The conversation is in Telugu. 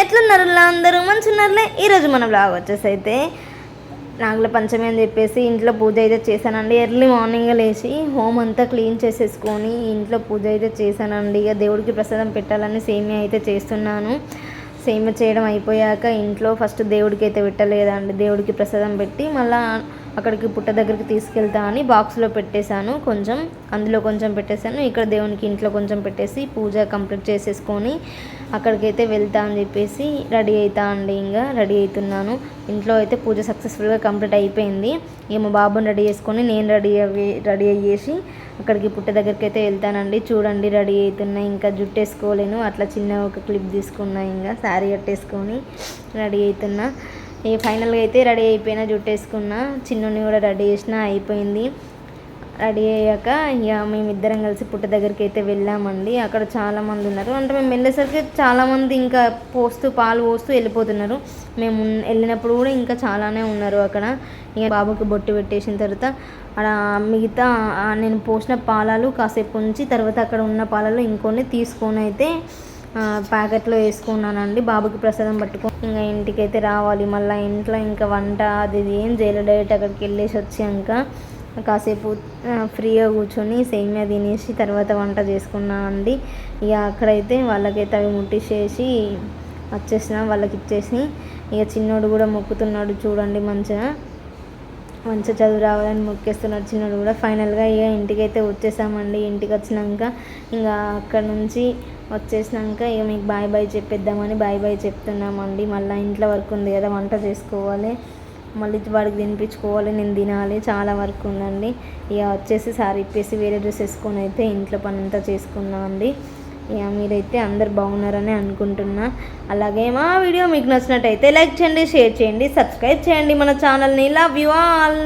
ఎట్లున్నారు అందరూ? మంచి ఉన్నారులే ఈరోజు మన బ్లాగ్ వచ్చేసి అయితే నాగుల పంచమి అని చెప్పేసి ఇంట్లో పూజ అయితే చేశానండి. ఎర్లీ మార్నింగ్ లేచి హోమ్ అంతా క్లీన్ చేసేసుకొని ఇంట్లో పూజ అయితే చేశానండి. ఇక దేవుడికి ప్రసాదం పెట్టాలని సేమియా అయితే చేస్తున్నాను. సేమియా చేయడం అయిపోయాక ఇంట్లో ఫస్ట్ దేవుడికి అయితే పెట్టలేదండి. దేవుడికి ప్రసాదం పెట్టి మళ్ళీ అక్కడికి పుట్ట దగ్గరికి తీసుకెళ్తా అని బాక్స్లో పెట్టేశాను. కొంచెం అందులో కొంచెం పెట్టేశాను. ఇక్కడ దేవునికి ఇంట్లో కొంచెం పెట్టేసి పూజ కంప్లీట్ చేసేసుకొని అక్కడికైతే వెళ్తా అని చెప్పేసి రెడీ అవుతా అండి ఇంకా రెడీ అవుతున్నాను ఇంట్లో అయితే పూజ సక్సెస్ఫుల్గా కంప్లీట్ అయిపోయింది. ఇక మా బాబుని రెడీ చేసుకొని నేను రెడీ అవి రెడీ అయ్యేసి అక్కడికి పుట్ట దగ్గరికి అయితే వెళ్తానండి. చూడండి రెడీ అవుతున్నాయి ఇంకా జుట్టు వేసుకోలేను అట్లా చిన్న ఒక క్లిప్ తీసుకున్నా ఇంకా శారీ కట్టేసుకొని రెడీ అవుతున్నా ఈ ఫైనల్గా అయితే రెడీ అయిపోయినా జుట్టు వేసుకున్నా చిన్నని కూడా రెడీ చేసిన అయిపోయింది. రెడీ అయ్యాక ఇక మేమిద్దరం కలిసి పుట్ట దగ్గరికి అయితే వెళ్ళామండి. అక్కడ చాలామంది ఉన్నారు. అంటే మేము వెళ్ళేసరికి చాలామంది ఇంకా పోస్తూ పాలు పోస్తూ వెళ్ళిపోతున్నారు. మేము వెళ్ళినప్పుడు కూడా ఇంకా చాలానే ఉన్నారు అక్కడ. ఇక బాబుకి బొట్టు పెట్టేసిన తర్వాత అక్కడ మిగతా నేను పోసిన పాలాలు కాసేపు ఉంచి తర్వాత అక్కడ ఉన్న పాలలో ఇంకొన్ని తీసుకొని అయితే ప్యాకెట్లో వేసుకున్నానండి. బాబుకి ప్రసాదం పట్టుకో ఇంకా ఇంటికి అయితే రావాలి. మళ్ళీ ఇంట్లో ఇంకా వంట అది ఇది ఏం చేయలేదు. డైరెక్ట్ అక్కడికి వెళ్ళేసి వచ్చాక కాసేపు ఫ్రీగా కూర్చొని సేమియా తినేసి తర్వాత వంట చేసుకున్నా అండి. ఇక అక్కడైతే వాళ్ళకైతే అవి ముట్టించేసి వచ్చేసిన వాళ్ళకి ఇచ్చేసి ఇక చిన్నోడు కూడా మొక్కుతున్నాడు చూడండి మంచిగా. మంచిగా చదువు రావాలని మొక్కేస్తున్నాడు చిన్నోడు కూడా ఫైనల్గా ఇక ఇంటికి అయితే వచ్చేసామండి. ఇంటికి వచ్చినాక ఇంకా అక్కడ నుంచి వచ్చేసినాక ఇక మీకు బాయ్ బాయ్ చెప్పేద్దామని బాయ్ బాయ్ చెప్తున్నామండి. మళ్ళీ ఇంట్లో వర్క్ ఉంది కదా వంట చేసుకోవాలి. మళ్ళీ వాడికి తినిపించుకోవాలి నేను తినాలి. చాలా వర్క్ ఉందండి. ఇక వచ్చేసి సారీ ఇప్పేసి వేరే డ్రెస్ వేసుకొని అయితే ఇంట్లో పని అంతా చేసుకున్నాం అండి ఇక మీరైతే అందరు బాగున్నారని అనుకుంటున్నా. అలాగే మా వీడియో మీకు నచ్చినట్టయితే లైక్ చేయండి షేర్ చేయండి సబ్స్క్రైబ్ చేయండి మన ఛానల్ని. Love you all